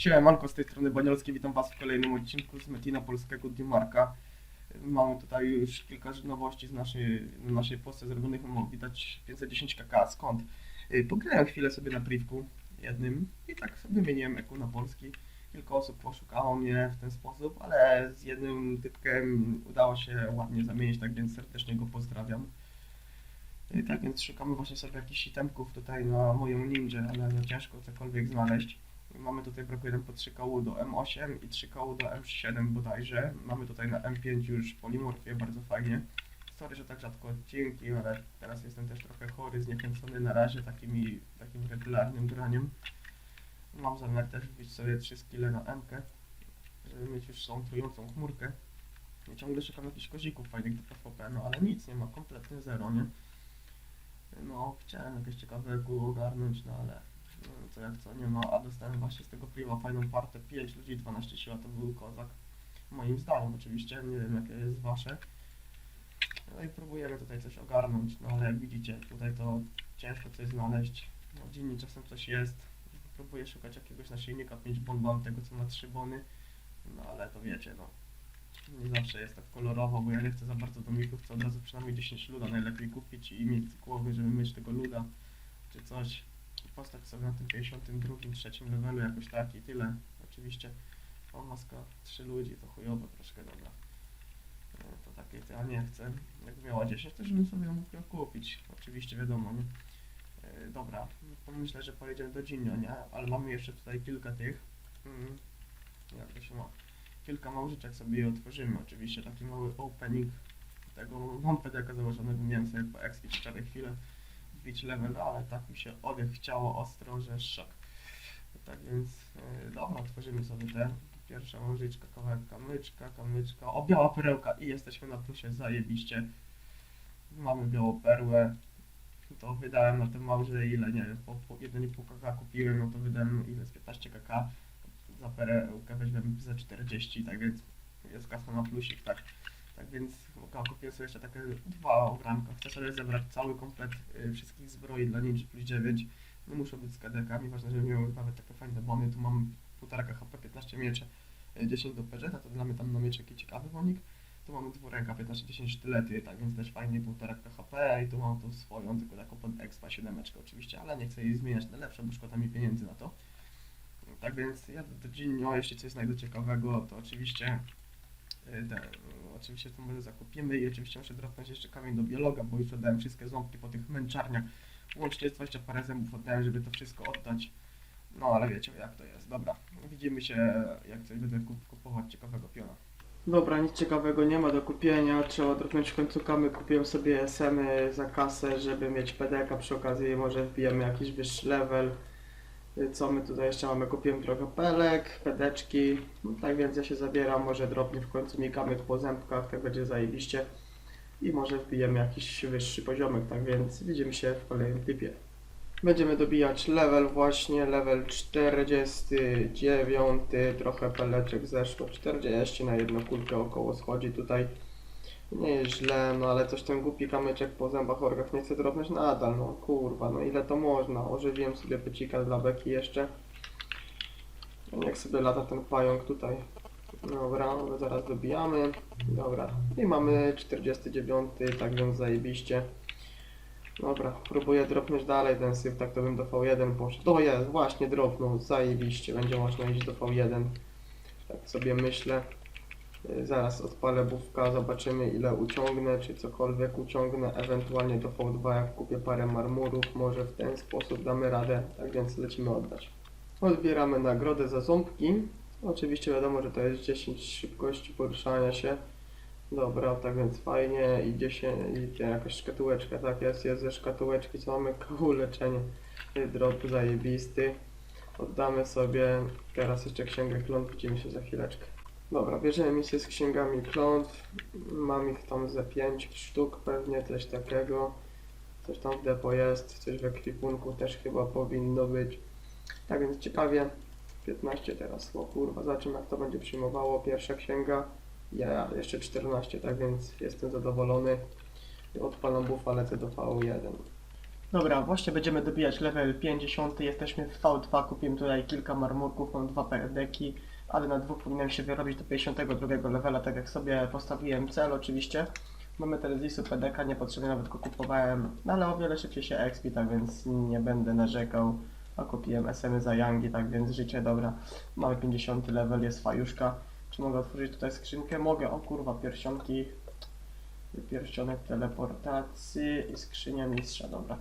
Siemanko, z tej strony Baniolski, witam Was w kolejnym odcinku z Metina Polskiego Dimarka. Mamy tutaj już kilka nowości z naszej, na naszej postce zrobionych, widać 510 kk, skąd? Y, Pograłem chwilę sobie na priwku jednym i tak sobie wymieniłem eku na polski. Kilka osób poszukało mnie w ten sposób, ale z jednym typkiem udało się ładnie zamienić, tak więc serdecznie go pozdrawiam. Y, Tak więc szukamy właśnie sobie jakichś itemków tutaj na moją ninja, ale no ciężko cokolwiek znaleźć. Mamy tutaj brakuje nam po 3 kołu do M8 i 3 kołu do M7 bodajże. Mamy tutaj na M5 już polimorfię, bardzo fajnie. Sorry, że tak rzadko odcinki, ale teraz jestem też trochę chory, zniechęcony na razie takimi, takim regularnym graniem. Mam zamiar też wbić sobie 3 skille na M, żeby mieć już tą trującą chmurkę. I ciągle szukam jakichś kozików fajnych do PvP, no ale nic nie ma, kompletnie zero, nie? No, chciałem jakieś ciekawego ogarnąć, no ale co jak co nie ma, a dostałem właśnie z tego priwa fajną partę, 5 ludzi, 12 siła, to był kozak. Moim zdaniem oczywiście, nie wiem jakie jest wasze. No i próbujemy tutaj coś ogarnąć, no ale jak widzicie, tutaj to ciężko coś znaleźć. No, dziennie czasem coś jest. Próbuję szukać jakiegoś naszyjnika 5 bon, mam tego co ma 3 bony. No ale to wiecie, no. Nie zawsze jest tak kolorowo, bo ja nie chcę za bardzo do mików, chcę od razu przynajmniej 10 luda najlepiej kupić i mieć głowy, żeby mieć tego luda czy coś. Postać sobie na tym 52, trzecim levelu jakoś tak i tyle. Oczywiście o maska 3 ludzi, to chujowo troszkę, dobra. E, To takie, to ja nie chcę. Jak miała 10, to żebym sobie mógł ją kupić. Oczywiście wiadomo, nie? E, Dobra, pomyślę, że pojedziemy do Ginio, nie? Ale mamy jeszcze tutaj kilka tych. Mm, jak to się ma? Kilka małżyczek sobie je otworzymy. Oczywiście taki mały opening tego mam PDK założonego, miałem sobie po expi wczoraj chwilę wbić level, ale tak mi się oddech chciało ostro, że szok. Tak więc, yy, dobra, otworzymy sobie te. Pierwsza małżyczka, kawałek kamyczka, kamyczka, o biała perełka i jesteśmy na plusie, zajebiście. Mamy białą perłę. To wydałem na tym małże ile, nie wiem, po, po 1,5 kk kupiłem, no to wydałem ile z 15 kk. Za perełkę weźmiemy za 40, tak więc jest kasa na plusik, tak. Tak więc kupiłem sobie jeszcze takie dwa ogranka. Chcę sobie zebrać cały komplet y, wszystkich zbroi dla Ninja plus 9. No muszą być z kadekami, ważne, żeby miały nawet takie fajne bony. Tu mam 1,5 HP, 15 miecze, y, 10 do PZ, to dla mnie tam na miecze jaki ciekawy bonik. Tu mamy dwuręka, 15-10 sztylety, tak więc też fajnie 1,5 HP i tu mam tu swoją, tylko taką pod expa 7 oczywiście, ale nie chcę jej zmieniać na lepsze, bo szkoda mi pieniędzy na to. Tak więc ja do Ginio, jeśli coś znajdę ciekawego, to oczywiście oczywiście to może zakupimy i oczywiście muszę dropnąć jeszcze kamień do biologa, bo już oddałem wszystkie ząbki po tych męczarniach. Łącznie jest 20 parę zębów oddałem, żeby to wszystko oddać. No ale wiecie jak to jest. Dobra, widzimy się jak coś będę kup- kupować ciekawego piona. Dobra, nic ciekawego nie ma do kupienia, trzeba dropnąć w końcu kamy. Kupiłem sobie SM-y za kasę, żeby mieć PDK przy okazji, może wbijemy jakiś wyższy level. Co my tutaj jeszcze mamy? Kupiłem trochę pelek, pedeczki, no, tak więc ja się zabieram, może dropnie w końcu mi kamyk po zębkach, tak będzie zajebiście. I może wbijemy jakiś wyższy poziomek, tak więc widzimy się w kolejnym typie. Będziemy dobijać level właśnie, level 49, trochę peleczek zeszło, 40 na jedną kulkę około schodzi tutaj. Nie jest źle, no ale coś ten głupi kamyczek po zębach orgach nie chce drobnąć nadal, no kurwa, no ile to można. Ożywiłem sobie pycika dla beki jeszcze. Niech sobie lata ten pająk tutaj. Dobra, no zaraz dobijamy. Dobra, i mamy 49, tak więc zajebiście. Dobra, próbuję dropnąć dalej ten syf, tak to bym do V1 poszedł. To jest, właśnie dropnął, zajebiście, będzie można iść do V1. Tak sobie myślę. Zaraz odpalę bufka, zobaczymy ile uciągnę, czy cokolwiek uciągnę, ewentualnie do V2 jak kupię parę marmurów, może w ten sposób damy radę, tak więc lecimy oddać. Odbieramy nagrodę za ząbki. Oczywiście wiadomo, że to jest 10 szybkości poruszania się. Dobra, tak więc fajnie i 10, i jakaś szkatułeczka, tak jest, jest ze szkatułeczki, co mamy koło leczenie, drop zajebisty. Oddamy sobie, teraz jeszcze księgę klątw, widzimy się za chwileczkę. Dobra, bierzemy misję z księgami klątw. Mam ich tam ze 5 sztuk pewnie, coś takiego. Coś tam w depo jest, coś w ekwipunku też chyba powinno być. Tak więc ciekawie. 15 teraz, o kurwa, zobaczymy jak to będzie przyjmowało. Pierwsza księga, ja jeszcze 14, tak więc jestem zadowolony. Odpalam buffa, lecę do V1. Dobra, właśnie będziemy dobijać level 50, jesteśmy w V2, kupiłem tutaj kilka marmurków, mam dwa perdeki, ale na dwóch powinienem się wyrobić do 52 levela, tak jak sobie postawiłem cel oczywiście. Mamy telewizu PDK, niepotrzebnie nawet go kupowałem, no ale o wiele szybciej się expi, tak więc nie będę narzekał. A kupiłem SM za Yangi, tak więc życie dobra. Mamy 50 level, jest fajuszka. Czy mogę otworzyć tutaj skrzynkę? Mogę, o kurwa, pierścionki. Pierścionek teleportacji i skrzynia mistrza, dobra.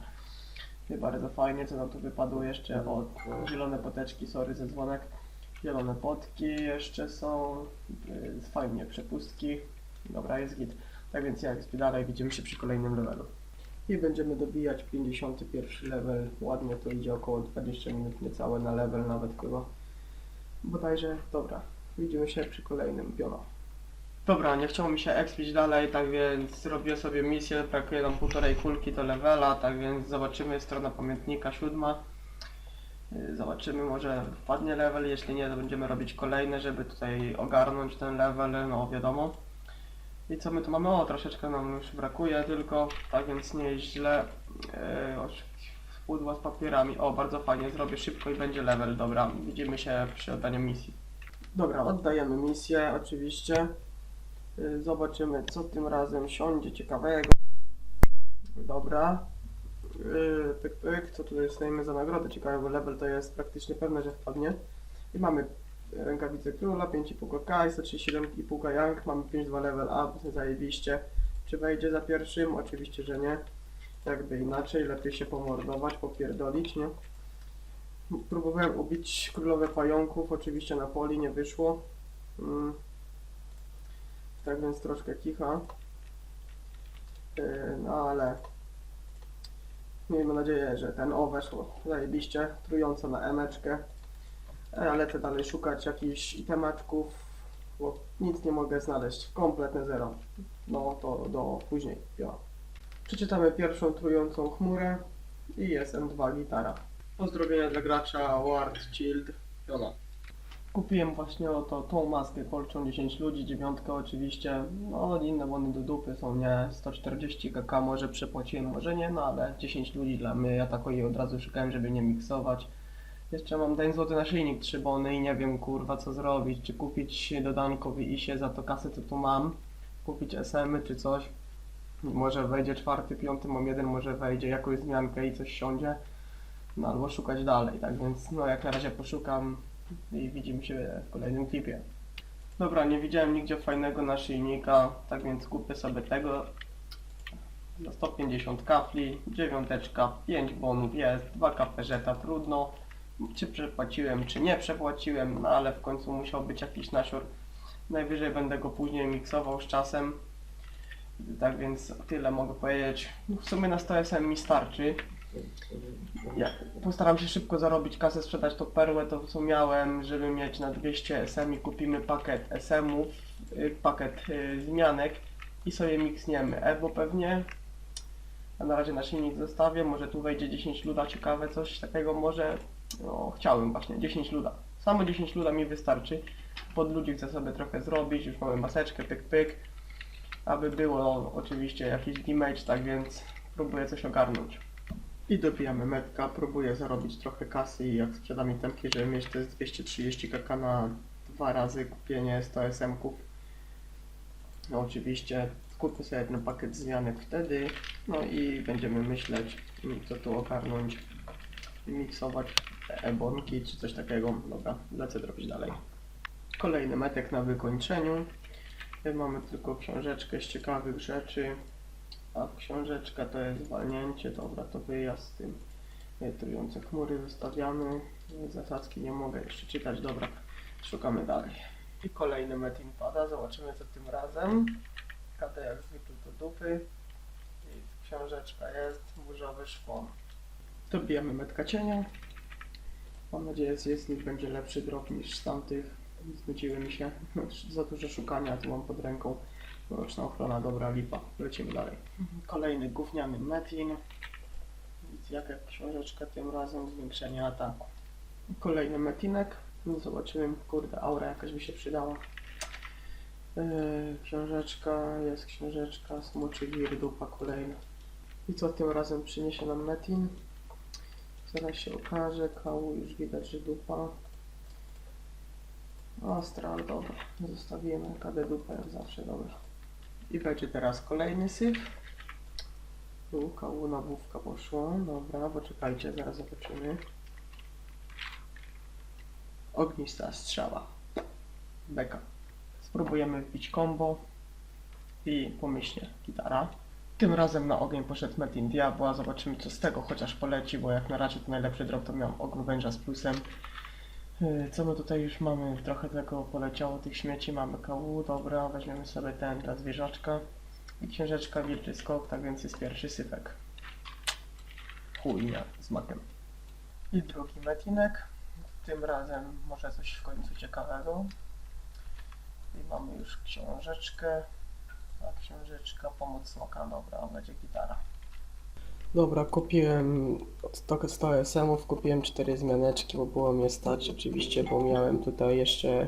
Nie bardzo fajnie, co nam tu wypadło jeszcze od zielone poteczki, sorry ze dzwonek. Zielone potki jeszcze są, yy, fajnie przepustki. Dobra, jest git. Tak więc jak dalej, widzimy się przy kolejnym levelu. I będziemy dobijać 51 level. Ładnie to idzie około 20 minut, niecałe na level nawet chyba. Bodajże, dobra. Widzimy się przy kolejnym piono. Dobra, nie chciało mi się expić dalej, tak więc zrobię sobie misję, brakuje nam półtorej kulki do levela, tak więc zobaczymy strona pamiętnika siódma. Yy, Zobaczymy, może wpadnie level, jeśli nie, to będziemy robić kolejne, żeby tutaj ogarnąć ten level, no wiadomo. I co my tu mamy? O, troszeczkę nam już brakuje tylko, tak więc nie jest źle. Oś- pudło z papierami. O, bardzo fajnie, zrobię szybko i będzie level. Dobra, widzimy się przy oddaniu misji. Dobra, oddajemy misję oczywiście. Yy, Zobaczymy, co tym razem siądzie ciekawego. Dobra. Pyk, pyk, co tutaj dostajemy za nagrodę? Ciekawe, bo level to jest praktycznie pewne, że wpadnie. I mamy rękawice króla, 5,5 K, 137,5 Young, mamy 5,2 level up, zajebiście. Czy wejdzie za pierwszym? Oczywiście, że nie. Jakby inaczej, lepiej się pomordować, popierdolić, nie? Próbowałem ubić królowe pająków, oczywiście na poli nie wyszło. Mm. Tak więc troszkę kicha. Yy, no ale miejmy nadzieję, że ten o weszło zajebiście, trująco na emeczkę. E, Ale lecę dalej szukać jakichś itemaczków, bo nic nie mogę znaleźć. Kompletne zero. No to do później. Ja. Przeczytamy pierwszą trującą chmurę i jest M2 gitara. Pozdrowienia dla gracza Ward Child. Jona. Kupiłem właśnie oto tą maskę kolczą 10 ludzi, dziewiątkę oczywiście. No inne wony do dupy są, nie? 140 kk może przepłaciłem, może nie, no ale 10 ludzi dla mnie. Ja tak jej od razu szukałem, żeby nie miksować. Jeszcze mam 10 zł na szyjnik 3 bony i nie wiem kurwa co zrobić, czy kupić dodankowi i się za to kasę co tu mam, kupić SM-y czy coś. Może wejdzie czwarty, piąty, mam jeden, może wejdzie jakąś zmiankę i coś siądzie. No albo szukać dalej, tak więc no jak na razie poszukam i widzimy się w kolejnym klipie. Dobra, nie widziałem nigdzie fajnego naszyjnika, tak więc kupię sobie tego za 150 kafli, dziewiąteczka, 5 bonów jest, 2 kaperzeta, trudno czy przepłaciłem, czy nie przepłaciłem, no ale w końcu musiał być jakiś nasior. Najwyżej będę go później miksował z czasem. Tak więc tyle mogę powiedzieć. W sumie na 100 SM mi starczy. Ja postaram się szybko zarobić kasę, sprzedać tą perłę, to co miałem, żeby mieć na 200 SM i kupimy pakiet SM-ów, y, pakiet y, zmianek i sobie miksniemy. Ewo pewnie, a na razie naszyjnik zostawię, może tu wejdzie 10 luda, ciekawe coś takiego może, no chciałem właśnie, 10 luda. Samo 10 luda mi wystarczy. Pod ludzi chcę sobie trochę zrobić, już mamy maseczkę, pyk pyk. Aby było oczywiście jakiś damage, tak więc próbuję coś ogarnąć. I dobijamy metka, próbuję zarobić trochę kasy i jak sprzedam itemki, żeby mieć te 230 kk na dwa razy kupienie 100 SM-ków. No oczywiście kupię sobie jeden pakiet zmianek wtedy, no i będziemy myśleć, co tu ogarnąć, miksować ebonki czy coś takiego. Dobra, lecę robić dalej. Kolejny metek na wykończeniu. Mamy tylko książeczkę z ciekawych rzeczy. A książeczka to jest zwalnięcie, dobra, to wyjazd z tym. Nie, Trujące chmury zostawiamy. Zasadzki nie mogę jeszcze czytać, dobra. Szukamy dalej. I kolejny metin pada, zobaczymy co tym razem. KD jak zwykle do dupy. I książeczka jest, burzowy szpon. Dobijamy metka cienia. Mam nadzieję, że z nich będzie lepszy drop niż z tamtych. Znudziły mi się. Za dużo szukania, tu mam pod ręką. Roczna ochrona, dobra lipa. Lecimy dalej. Kolejny gówniany metin. Jaka książeczka tym razem, zwiększenie ataku. Kolejny metinek. No zobaczymy, kurde, aura jakaś by się przydała. Yy, książeczka, jest książeczka, smoczy wir, dupa kolejna. I co tym razem przyniesie nam Metin? Zaraz się okaże, kału już widać, że dupa. Astral, dobra. Zostawimy KD dupę jak zawsze, dobra. I będzie teraz kolejny syf. Tu kału nabówka poszła, dobra, poczekajcie, zaraz zobaczymy. Ognista strzała. Beka. Spróbujemy wbić combo i pomyślnie gitara. Tym razem na ogień poszedł Metin Diabła, zobaczymy co z tego chociaż poleci, bo jak na razie to najlepszy drop to miałem ogn węża z plusem. Yy, Co my tutaj już mamy? Trochę tego poleciało, tych śmieci, mamy kału, dobra, weźmiemy sobie ten dla zwierzaczka. I księżeczka, wilczy skok, tak więc jest pierwszy syfek. Chujnia z makiem. I drugi metinek. Tym razem może coś w końcu ciekawego. I mamy już książeczkę. A książeczka, pomoc smoka, dobra, będzie gitara. Dobra, kupiłem od 100 SM-ów, kupiłem 4 zmianeczki, bo było mnie stać oczywiście, bo miałem tutaj jeszcze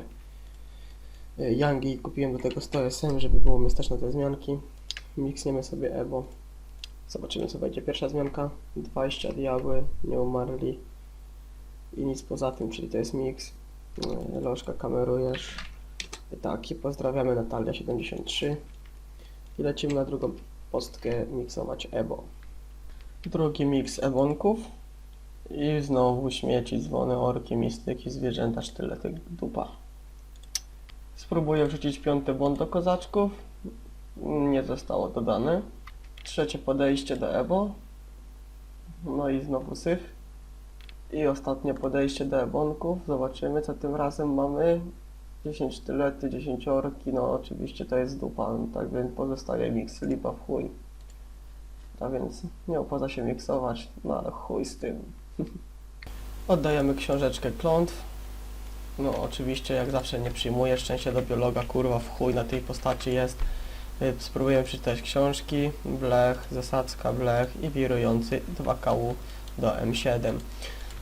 Yangi, kupiłem do tego 100 SM, żeby było mnie stać na te zmianki. Miksniemy sobie Evo. Zobaczymy co będzie pierwsza zmianka. 20 diabły, nie umarli. I nic poza tym, czyli to jest miks. Y, Lożka kamerujesz. I tak, i pozdrawiamy Natalia73. I lecimy na drugą postkę miksować Evo. Drugi miks Ewonków. I znowu śmieci, dzwony, orki, mistyki, zwierzęta, sztylety, dupa. Spróbuję wrzucić piąty błąd do kozaczków. Nie zostało dodane. Trzecie podejście do Evo. No i znowu syf. I ostatnie podejście do Ebonków. Zobaczymy co tym razem mamy. 10 sztylety, 10 orki, no oczywiście to jest dupa, tak więc pozostaje miks lipa w chuj. A więc nie opłaca się miksować, no ale chuj z tym. Oddajemy książeczkę klątw. No oczywiście jak zawsze nie przyjmuję szczęście do biologa, kurwa w chuj na tej postaci jest. Y, Spróbujemy przeczytać książki, blech, zasadzka, blech i wirujący 2 kału do M7.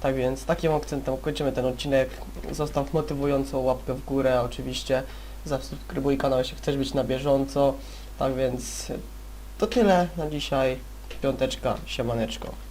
Tak więc takim akcentem kończymy ten odcinek. Zostaw motywującą łapkę w górę oczywiście. Zasubskrybuj kanał, jeśli chcesz być na bieżąco. Tak więc to tyle na dzisiaj. Piąteczka, siemaneczko.